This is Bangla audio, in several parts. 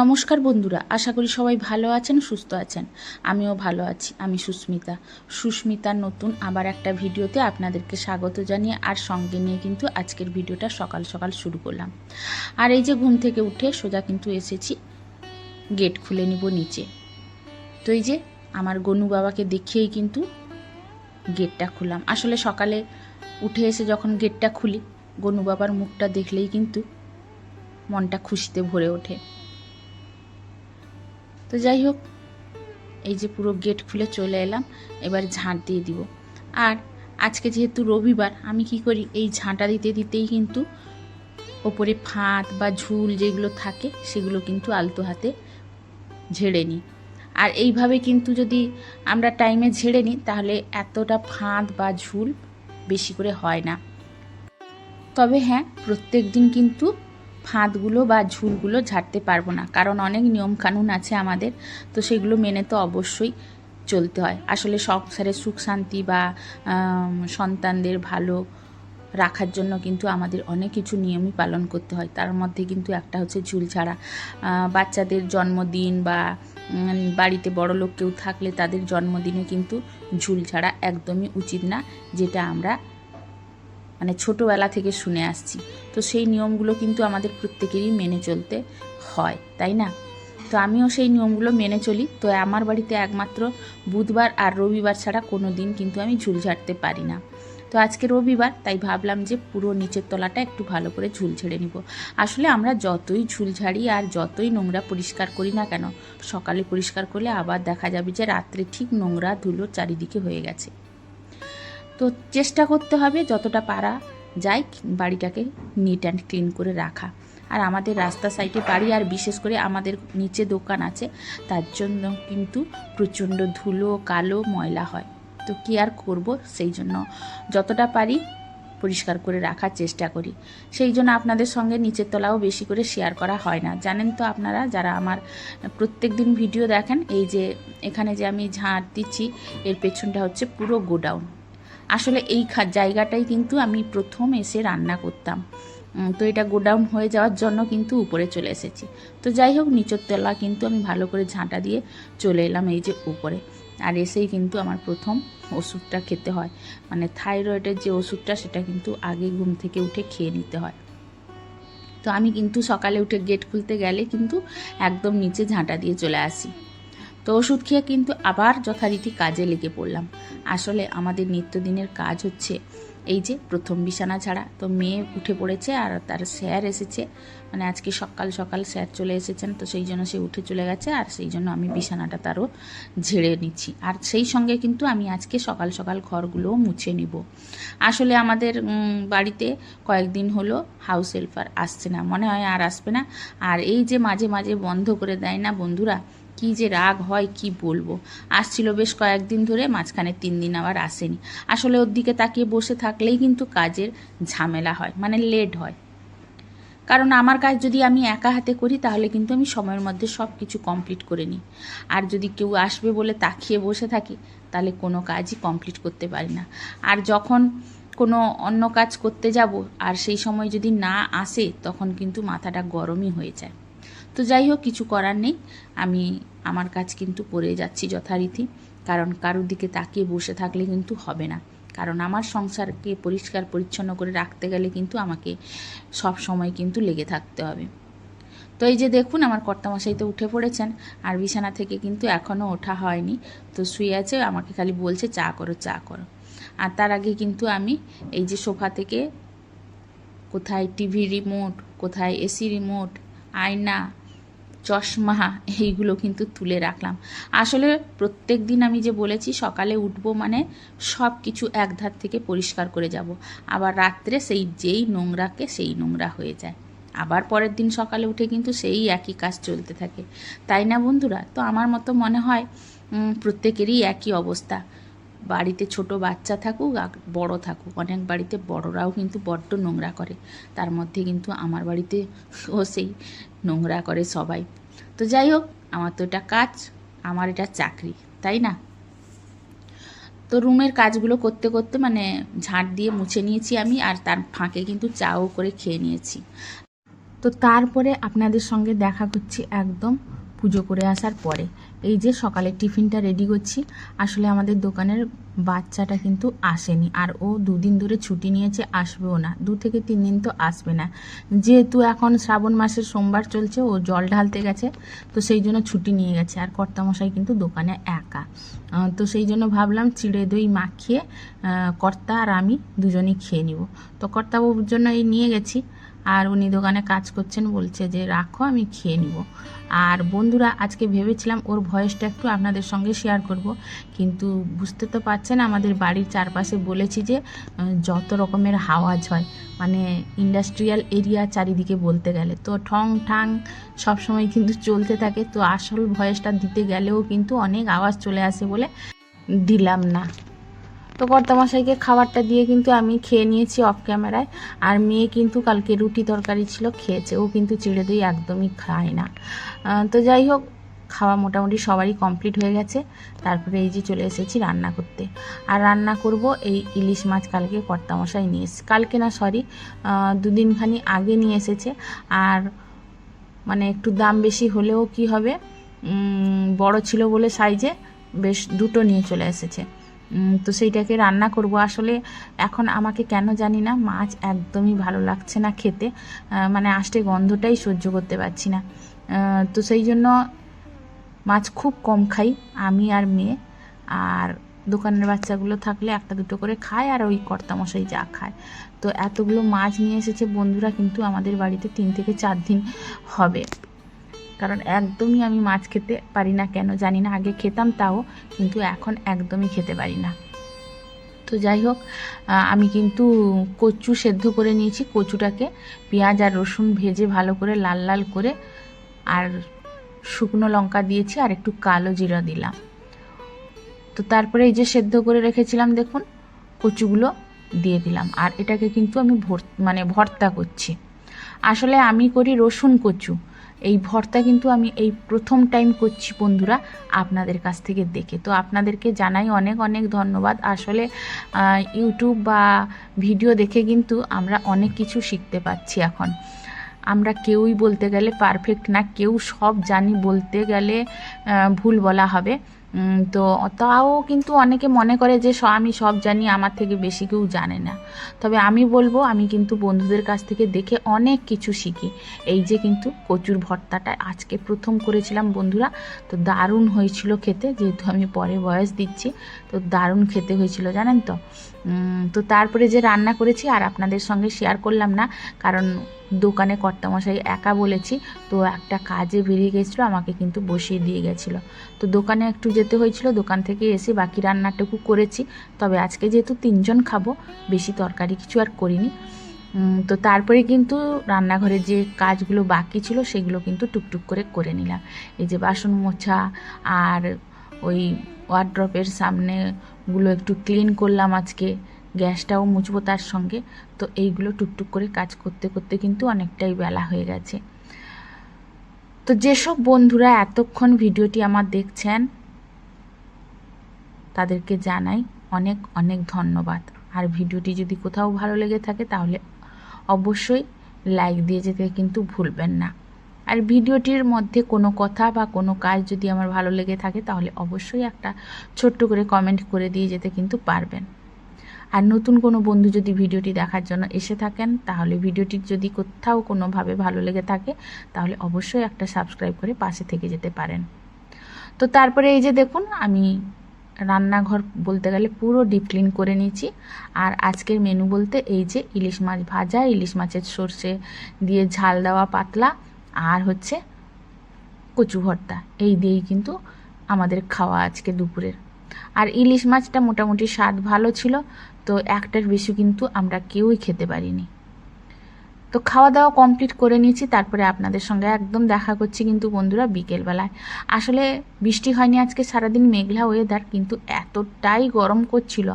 নমস্কার বন্ধুরা, আশা করি সবাই ভালো আছেন, সুস্থ আছেন। আমিও ভালো আছি, আমি সুস্মিতা। সুস্মিতার নতুন আবার একটা ভিডিওতে আপনাদেরকে স্বাগত জানিয়ে আর সঙ্গে নিয়ে কিন্তু আজকের ভিডিওটা সকাল সকাল শুরু করলাম। আর এই যে ঘুম থেকে উঠে সোজা কিন্তু এসেছি, গেট খুলে নিব নিচে। তো এই যে আমার গনু বাবাকে দেখিয়েই কিন্তু গেটটা খুললাম। আসলে সকালে উঠে এসে যখন গেটটা খুলি, গনু বাবার মুখটা দেখলেই কিন্তু মনটা খুশিতে ভরে ওঠে। তো যাই হোক, এই যে পুরো গেট খুলে চলে এলাম, এবার ঝাঁট দিয়ে দিব। আর আজকে যেহেতু রবিবার, আমি কি করি, এই ঝাঁটা দিতে দিতেই কিন্তু ওপরে ফাঁদ বা ঝুল যেগুলো থাকে, সেগুলো কিন্তু আলতো হাতে ঝেড়ে নিই। আর এইভাবে কিন্তু যদি আমরা টাইমে ঝেড়ে নিই, তাহলে এতটা ফাঁদ বা ঝুল বেশি করে হয় না। তবে হ্যাঁ প্রত্যেক দিন কিন্তু ফাঁদগুলো বা ঝুলগুলো ঝাড়তে পারব না। কারণ অনেক নিয়মকানুন আছে আমাদের, তো সেগুলো মেনে তো অবশ্যই চলতে হয়। আসলে সংসারে সুখ শান্তি বা সন্তানদের ভালো রাখার জন্য কিন্তু আমাদের অনেক কিছু নিয়মই পালন করতে হয়। তার মধ্যে কিন্তু একটা হচ্ছে ঝুল ছাড়া বাচ্চাদের জন্মদিন বা বাড়িতে বড় লোক কেউ থাকলে তাদের জন্মদিনে কিন্তু ঝুল ছাড়া একদমই উচিত না, যেটা আমরা মানে ছোটোবেলা থেকে শুনে আসছি। তো সেই নিয়মগুলো কিন্তু আমাদের প্রত্যেকেরই মেনে চলতে হয়, তাই না? তো আমিও সেই নিয়মগুলো মেনে চলি। তো আমার বাড়িতে একমাত্র বুধবার আর রবিবার ছাড়া কোনো দিন কিন্তু আমি ঝুল ঝাড়তে পারি না। তো আজকে রবিবার, তাই ভাবলাম যে পুরো নিচের তলাটা একটু ভালো করে ঝুল ঝেড়ে নিব। আসলে আমরা যতই ঝুল ঝাড়ি আর যতই নোংরা পরিষ্কার করি না কেন, সকালে পরিষ্কার করলে আবার দেখা যাবে যে রাত্রে ঠিক নোংরা ধুলো চারিদিকে হয়ে গেছে। তো চেষ্টা করতে হবে যতটা পারা যায় বাড়িটাকে নিট অ্যান্ড ক্লিন করে রাখা। আর আমাদের রাস্তা সাইডে বাড়ি, আর বিশেষ করে আমাদের নিচে দোকান আছে, তার জন্য কিন্তু প্রচণ্ড ধুলো, কালো ময়লা হয়। তো কি আর করব? সেই জন্য যতটা পারি পরিষ্কার করে রাখার চেষ্টা করি। সেই জন্য আপনাদের সঙ্গে নিচের তলাও বেশি করে শেয়ার করা হয় না। জানেন তো আপনারা, যারা আমার প্রত্যেক দিন ভিডিও দেখেন, এই যে এখানে যে আমি ঝাঁট দিচ্ছি, এর পেছনটা হচ্ছে পুরো গোডাউন। আসলে এই জায়গাটাই কিন্তু আমি প্রথম এসে রান্না করতাম। তো এটা গোডাউন হয়ে যাওয়ার জন্য কিন্তু উপরে চলে এসেছি। তো যাই হোক, নিচের তলা কিন্তু আমি ভালো করে ঝাঁটা দিয়ে চলে এলাম এই যে উপরে। আর এসেই কিন্তু আমার প্রথম ওষুধটা খেতে হয়। মানে থাইরয়েডের যে ওষুধটা, সেটা কিন্তু আগে ঘুম থেকে উঠে খেয়ে নিতে হয়। তো আমি কিন্তু সকালে উঠে গেট খুলতে গেলে কিন্তু একদম নিচে ঝাঁটা দিয়ে চলে আসি। তো ওষুধ খেয়ে কিন্তু আবার যথারীতি কাজে লেগে পড়লাম। আসলে আমাদের নিত্যদিনের কাজ হচ্ছে এই যে প্রথম বিছানা ছাড়া। তো মেয়ে উঠে পড়েছে আর তার স্যার এসেছে। মানে আজকে সকাল সকাল স্যার চলে এসেছেন, তো সেই জন্য সে উঠে চলে গেছে আর সেই জন্য আমি বিছানাটা তারও ঝেড়ে নিচ্ছি। আর সেই সঙ্গে কিন্তু আমি আজকে সকাল সকাল ঘরগুলোও মুছে নিব। আসলে আমাদের বাড়িতে কয়েকদিন হলো হাউস হেল্পার আসছে না। মনে হয় আর আসবে না। আর এই যে মাঝে মাঝে বন্ধ করে দেয় না বন্ধুরা কি যে রাগ হয়, কি বলব? আসছিল বেশ কয়েকদিন ধরে, মাঝখানে তিন দিন আবার আসেনি। আসলে ওর দিকে তাকিয়ে বসে থাকলেই কিন্তু কাজের ঝামেলা হয় মানে লেট হয়। কারণ আমার কাজ যদি আমি একা হাতে করি, তাহলে কিন্তু আমি সময়ের মধ্যে সব কিছু কমপ্লিট করে নিই। আর যদি কেউ আসবে বলে তাকিয়ে বসে থাকি, তাহলে কোনো কাজই কমপ্লিট করতে পারি না। আর যখন কোনো অন্য কাজ করতে যাব, আর সেই সময় যদি না আসে, তখন কিন্তু মাথাটা গরমই হয়ে যায়। তো যাই হোক, কিছু করার নেই। আমি আমার কাজ কিন্তু করে যাচ্ছি যথারীতি। কারণ কারোর দিকে তাকিয়ে বসে থাকলে কিন্তু হবে না। কারণ আমার সংসারকে পরিষ্কার, পরিচ্ছন্ন করে রাখতে গেলে কিন্তু আমাকে সব সময় কিন্তু লেগে থাকতে হবে। তো এই যে দেখুন, আমার কর্তামশাই তো উঠে পড়েছেন। আর বিছানা থেকে কিন্তু এখনও ওঠা হয়নি। তো শুয়ে আছে, আমাকে খালি বলছে, চা করো চা করো। আর তার আগে কিন্তু আমি এই যে সোফা থেকে কোথায় টিভি রিমোট, কোথায় এসি রিমোট, আয়না চশমা, এইগুলো কিন্তু তুলে রাখলাম। আসলে প্রত্যেক দিন আমি যে বলেছি, সকালে উঠবো মানে সব কিছু এক ধার থেকে পরিষ্কার করে যাব। আবার রাত্রে সেই যেই নোংরাকে সেই নোংরা হয়ে যায়। আবার পরের দিন সকালে উঠে কিন্তু সেই একই কাজ চলতে থাকে। তাই না বন্ধুরা? তো আমার মতো মনে হয় প্রত্যেকেরই একই অবস্থা। বাড়িতে ছোট বাচ্চা থাকুক আর বড় থাকুক। অনেক বাড়িতে বড়রাও কিন্তু বড্ড নোংরা করে। তার মধ্যে কিন্তু আমার বাড়িতে ও সেই নোংরা করে সবাই। তো যাই হোক, আমার তো এটা কাজ, আমার এটা চাকরি, তাই না? তো রুমের কাজগুলো করতে করতে মানে ঝাঁট দিয়ে মুছে নিয়েছি আমি আর তার ফাঁকে কিন্তু চাও করে খেয়ে নিয়েছি। তো তারপরে আপনাদের সঙ্গে দেখা করছি একদম পুজো করে আসার পরে। এই যে সকালে টিফিনটা রেডি করছি, আসলে আমাদের দোকানের বাচ্চাটা কিন্তু আসেনি, আর ও দুদিন ধরে ছুটি নিয়েছে, আসবেও না, দু থেকে তিন দিন তো আসবে না। যেহেতু এখন শ্রাবণ মাসের সোমবার চলছে, ও জল ঢালতে গেছে, তো সেই জন্য ছুটি নিয়ে গেছে, আর কর্তামশাই কিন্তু দোকানে একা। তো সেই জন্য ভাবলাম চিড়ে দই মাখিয়ে কর্তা আর আমি দুজনেই খেয়ে নিব। তো কর্তাবাবুর জন্য এই নিয়ে গেছি, আর উনি দোকানে কাজ করছেন, বলছে যে রাখো, আমি খেয়ে নিব। আর বন্ধুরা, আজকে ভেবেছিলাম ওর ভয়েসটা একটু আপনাদের সঙ্গে শেয়ার করব, কিন্তু বুঝতে তো পারছেন আমাদের বাড়ির চারপাশে বলেছি যে যত রকমের আওয়াজ হয় মানে ইন্ডাস্ট্রিয়াল এরিয়া চারিদিকে বলতে গেলে। তো ঠং ঠাং সবসময় কিন্তু চলতে থাকে, তো আসল ভয়েসটা দিতে গেলেও কিন্তু অনেক আওয়াজ চলে আসে বলে দিলাম না। তো কর্তামশাইকে খাবারটা দিয়ে কিন্তু আমি খেয়ে নিয়েছি অফ ক্যামেরায় আর মেয়ে কিন্তু কালকে রুটি তরকারি ছিল, খেয়েছে। ও কিন্তু চিড়ে দই একদমই খায় না। তো যাই হোক, খাওয়া মোটামুটি সবারই কমপ্লিট হয়ে গেছে। তারপরে এই যে চলে এসেছি রান্না করতে। আর রান্না করব এই ইলিশ মাছ কালকে কর্তামশাই নিয়ে এসেছে। কালকে না সরি দুদিনখানি আগে নিয়ে এসেছে। আর মানে একটু দাম বেশি হলেও কি হবে? বড় ছিল বলে সাইজে, বেশ দুটো নিয়ে চলে এসেছে। তো সেইটাকে রান্না করব। আসলে এখন আমাকে কেন জানি না, মাছ একদমই ভালো লাগছে না খেতে। মানে আষ্টে গন্ধটাই সহ্য করতে পারছি না। তো সেই জন্য মাছ খুব কম খাই, আমি আর মেয়ে। আর দোকানের বাচ্চাগুলো থাকলে একটা দুটো করে খায় আর ওই কর্তামশাই যা খায়। তো এতগুলো মাছ নিয়ে এসেছে বন্ধুরা, কিন্তু আমাদের বাড়িতে তিন থেকে চার দিন হবে। কারণ একদমই আমি মাছ খেতে পারি না কেন? জানি না, আগে খেতাম তাও, কিন্তু এখন একদমই খেতে পারি না। তো যাই হোক আমি কিন্তু কচু সেদ্ধ করে নিয়েছি, কচুটাকে পেঁয়াজ আর রসুন ভেজে ভালো করে লাল লাল করে আর শুকনো লঙ্কা দিয়েছি আর একটু কালো জিরা দিলাম। তো তারপরে এই যে সেদ্ধ করে রেখেছিলাম, দেখুন, কচুগুলো দিয়ে দিলাম। আর এটাকে কিন্তু আমি ভর মানে ভর্তা করছি। আসলে আমি করি রসুন কচু। এই ভর্তা কিন্তু আমি এই প্রথম টাইম করছি বন্ধুরা আপনাদের কাছ থেকে দেখে। তো আপনাদেরকে জানাই অনেক অনেক ধন্যবাদ। আসলে ইউটিউব বা ভিডিও দেখে কিন্তু আমরা অনেক কিছু শিখতে পাচ্ছি এখন। আমরা কেউই বলতে গেলে পারফেক্ট না, কেউ সব জানি বলতে গেলে ভুল বলা হবে। তো তাও কিন্তু অনেকে মনে করে যে আমি সব জানি, আমার থেকে বেশি কেউ জানে না। তবে আমি বলব, আমি কিন্তু বন্ধুদের কাছ থেকে দেখে অনেক কিছু শিখি। এই যে কিন্তু কচুর ভর্তাটা আজকে প্রথম করেছিলাম বন্ধুরা। তো দারুণ হয়েছিল খেতে, যেহেতু আমি পরে বয়স দিচ্ছি, তো দারুণ খেতে হয়েছিল, জানেন তো? তো তারপরে যে রান্না করেছি, আর আপনাদের সঙ্গে শেয়ার করলাম না, কারণ দোকানে কর্তামশাই একা বলেছি, তো একটা কাজে বেরিয়ে গেছিল, আমাকে কিন্তু বসিয়ে দিয়ে গেছিল। তো দোকানে একটু যেতে হয়েছিল, দোকান থেকে এসে বাকি রান্নাটুকু করেছি, তবে আজকে যেহেতু তিনজন খাব, বেশি তরকারি কিছু আর করিনি। তো তারপরে কিন্তু রান্নাঘরে যে কাজগুলো বাকি ছিল, সেগুলো কিন্তু টুকটুক করে করে নিলাম। এই যে বাসন মোছা, আর ওই ওয়ার্ড্রপের সামনেগুলো একটু ক্লিন করলাম আজকে। গ্যাসটাও মুছবো তার সঙ্গে। তো এইগুলো টুকটুক করে কাজ করতে করতে কিন্তু অনেকটাই বেলা হয়ে গেছে। তো যেসব বন্ধুরা এতক্ষণ ভিডিওটি আমার দেখছেন, তাদেরকে জানাই অনেক অনেক ধন্যবাদ। আর ভিডিওটি যদি কোথাও ভালো লেগে থাকে তাহলে অবশ্যই লাইক দিয়ে যেতে কিন্তু ভুলবেন না। আর ভিডিওটির মধ্যে কোনো কথা বা কোনো কাজ যদি আমার ভালো লেগে থাকে, তাহলে অবশ্যই একটা ছোট্ট করে কমেন্ট করে দিয়ে যেতে কিন্তু পারবেন। আর নতুন কোনো বন্ধু যদি ভিডিওটি দেখার জন্য এসে থাকেন, তাহলে ভিডিওটি যদি কোথাও কোনোভাবে ভালো লেগে থাকে, তাহলে অবশ্যই একটা সাবস্ক্রাইব করে পাশে থেকে যেতে পারেন। তো তারপরে এই যে দেখুন, আমি রান্নাঘর বলতে গেলে পুরো ডিপ ক্লিন করে নিয়েছি। আর আজকের মেনু বলতে এই যে ইলিশ মাছ ভাজা, ইলিশ মাছের সর্ষে দিয়ে ঝাল দেওয়া পাতলা আর হচ্ছে কচু ভর্তা। এই দিয়েই কিন্তু আমাদের খাওয়া আজকে দুপুরের। আর ইলিশ মাছটা মোটামুটি স্বাদ ভালো ছিল, তো একটার বেশি কিন্তু আমরা কেউই খেতে পারিনি। তো খাওয়া দাওয়া কমপ্লিট করে নিয়েছি, তারপরে আপনাদের সঙ্গে একদম দেখা করছি কিন্তু বন্ধুরা বিকেলবেলায়। আসলে বৃষ্টি হয়নি আজকে, সারাদিন মেঘলা ওয়েদার কিন্তু এতটাই গরম করছিল,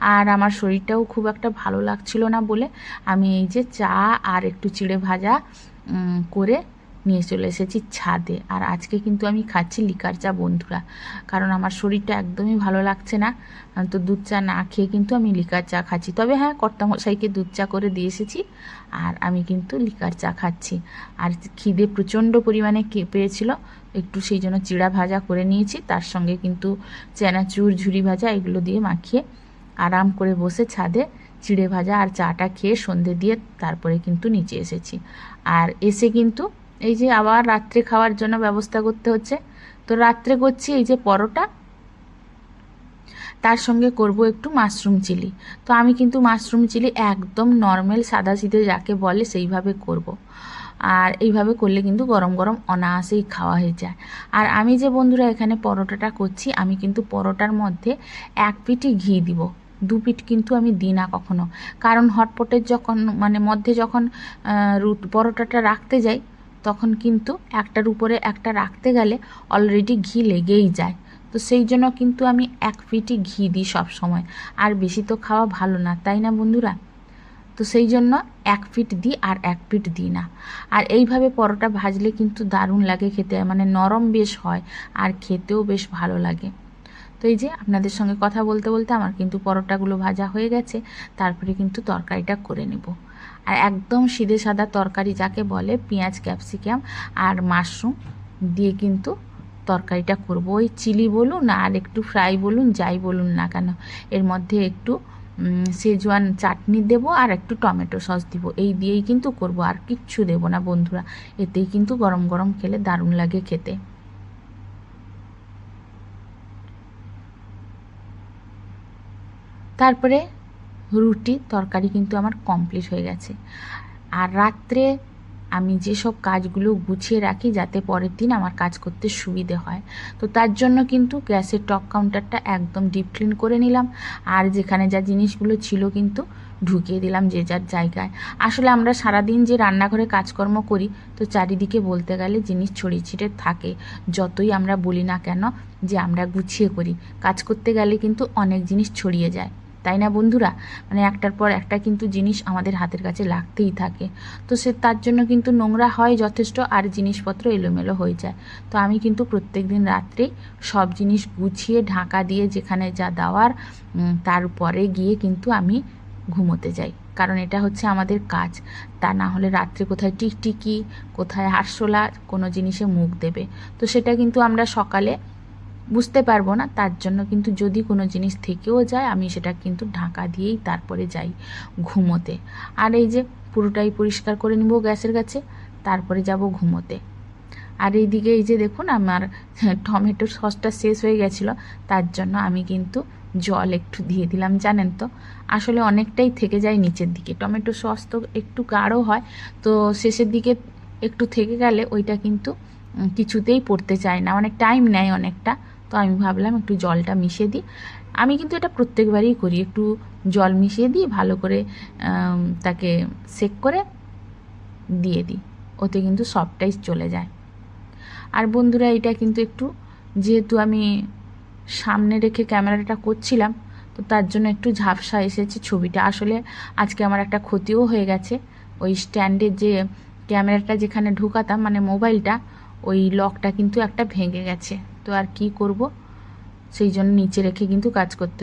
আর আমার শরীরটাও খুব একটা ভালো লাগছিল না বলে আমি এই যে চা আর একটু চিড়ে ভাজা করে নিয়ে চলে এসেছি ছাদে। আর আজকে কিন্তু আমি খাচ্ছি লিকার চা, বন্ধুরা। কারণ আমার শরীরটা একদমই ভালো লাগছে না। তো দুধ চা না খেয়ে কিন্তু আমি লিকার চা খাচ্ছি। তবে হ্যাঁ কর্তামশাইকে দুধ চা করে দিয়ে এসেছি। আর আমি কিন্তু লিকার চা খাচ্ছি। আর খিদে প্রচণ্ড পরিমাণে পেয়েছিল। একটু সেই জন্য চিড়া ভাজা করে নিয়েছি। তার সঙ্গে কিন্তু চেনাচুর, ঝুরি ভাজা এগুলো দিয়ে মাখিয়ে আরাম করে বসে ছাদে চিড়ে ভাজা আর চাটা খেয়ে সন্ধে দিয়ে তারপরে কিন্তু নিচে এসেছি। আর এসে কিন্তু এই যে আবার রাত্রে খাওয়ার জন্য ব্যবস্থা করতে হচ্ছে। তো রাত্রে করছি এই যে পরোটা। তার সঙ্গে করব একটু মাশরুম চিলি। তো আমি কিন্তু মাশরুম চিলি একদম নর্মাল সাদা সিধে যাকে বলে সেইভাবে করব। আর এইভাবে করলে কিন্তু গরম গরম অনায়াসেই খাওয়া হয়ে যায়। আর আমি যে বন্ধুরা এখানে পরোটাটা করছি, আমি কিন্তু পরোটার মধ্যে এক পিটি ঘি দিব। দু পিঠ কিন্তু আমি দিই না কখনো। কারণ হটপটের যখন মানে মধ্যে যখন রুট, পরোটাটা রাখতে যাই তখন কিন্তু একটার উপরে একটা রাখতে গেলে অলরেডি ঘি লেগেই যায়। তো সেই জন্য কিন্তু আমি এক পিটি ঘি দিই সব সময় আর বেশি তো খাওয়া ভালো না, তাই না বন্ধুরা? তো সেই জন্য এক ফিট দিই আর এক ফিট দিই না। আর এইভাবে পরোটা ভাজলে কিন্তু দারুণ লাগে খেতে মানে নরম বেশ হয় আর খেতেও বেশ ভালো লাগে। তো এই যে আপনাদের সঙ্গে কথা বলতে বলতে আমার কিন্তু পরোটাগুলো ভাজা হয়ে গেছে, তারপরে কিন্তু তরকারিটা করে নেব। আর একদম সিধে সাদা তরকারি যাকে বলে পেঁয়াজ, ক্যাপসিকাম আর মাশরুম দিয়ে কিন্তু তরকারিটা করব। ওই চিলি বলুন আর একটু ফ্রাই বলুন, যাই বলুন না কেন। এর মধ্যে একটু সেজওয়ান চাটনি দেবো আর একটু টমেটো সস দিব। এই দিয়েই কিন্তু করব, আর কিচ্ছু দেবো না বন্ধুরা। এতেই কিন্তু গরম গরম খেলে দারুণ লাগে খেতে। তারপরে রুটি, তরকারি কিন্তু আমার কমপ্লিট হয়ে গেছে। আর রাত্রে আমি যেসব কাজগুলো গুছিয়ে রাখি যাতে পরের দিন আমার কাজ করতে সুবিধে হয়, তো তার জন্য কিন্তু গ্যাসের টপ কাউন্টারটা একদম ডিপ ক্লিন করে নিলাম। আর যেখানে যা জিনিসগুলো ছিল কিন্তু ঢুকিয়ে দিলাম যে যার জায়গায়। আসলে আমরা সারাদিন যে রান্নাঘরে কাজকর্ম করি, তো চারিদিকে বলতে গেলে জিনিস ছড়িয়ে ছিটে থাকে, যতই আমরা বলি না কেন যে আমরা গুছিয়ে করি। কাজ করতে গেলে কিন্তু অনেক জিনিস ছড়িয়ে যায়। তাই না বন্ধুরা? মানে একটার পর একটা কিন্তু জিনিস আমাদের হাতের কাছে লাগতেই থাকে। তো সে, তার জন্য কিন্তু নোংরা হয় যথেষ্ট আর জিনিসপত্র এলোমেলো হয়ে যায়। তো আমি কিন্তু প্রত্যেক দিন রাত্রেই সব জিনিস গুছিয়ে ঢাকা দিয়ে যেখানে যা দেওয়ার তারপরে গিয়ে কিন্তু আমি ঘুমোতে যাই। কারণ এটা হচ্ছে আমাদের কাজ। তা না হলে রাত্রে কোথায় টিকটিকি, কোথায় আরশোলা কোনো জিনিসে মুখ দেবে। তো সেটা কিন্তু আমরা সকালে বুঝতে পারব না, তার জন্য কিন্তু যদি কোনো জিনিস থেকেও যায়, আমি সেটা কিন্তু ঢাকা দিয়েই তারপরে যাই ঘুমোতে। আর এই যে পুরোটাই পরিষ্কার করে নিব গ্যাসের কাছে, তারপরে যাব ঘুমোতে। আর এইদিকে এই যে দেখুন, আমার টমেটো সসটা শেষ হয়ে গেছিল, তার জন্য আমি কিন্তু জল একটু দিয়ে দিলাম, জানেন তো? আসলে অনেকটাই থেকে যায় নিচের দিকে। টমেটো সস তো একটু গাঢ় হয়, তো শেষের দিকে একটু থেকে গেলে ওইটা কিন্তু কিছুতেই পড়তে চায় না অনেক টাইম নেয় অনেকটা। তো আমি ভাবলাম একটু জলটা মিশিয়ে দিই। আমি কিন্তু এটা প্রত্যেকবারই করি, একটু জল মিশিয়ে দিই ভালো করে তাকে সেক করে দিয়ে দিই। ওতে কিন্তু সবটাই চলে যায়। আর বন্ধুরা এটা কিন্তু একটু, যেহেতু আমি সামনে রেখে ক্যামেরাটা করছিলাম, তো তার জন্য একটু ঝাপসা এসেছে ছবিটা। আসলে আজকে আমার একটা ক্ষতিও হয়ে গেছে। ওই স্ট্যান্ডের যে ক্যামেরাটা যেখানে ঢুকাতাম মানে মোবাইলটা, ওই লকটা কিন্তু একটা ভেঙে গেছে। তো আর কি করব? সেই জন্য নিচে রেখে কিন্তু কাজ করতে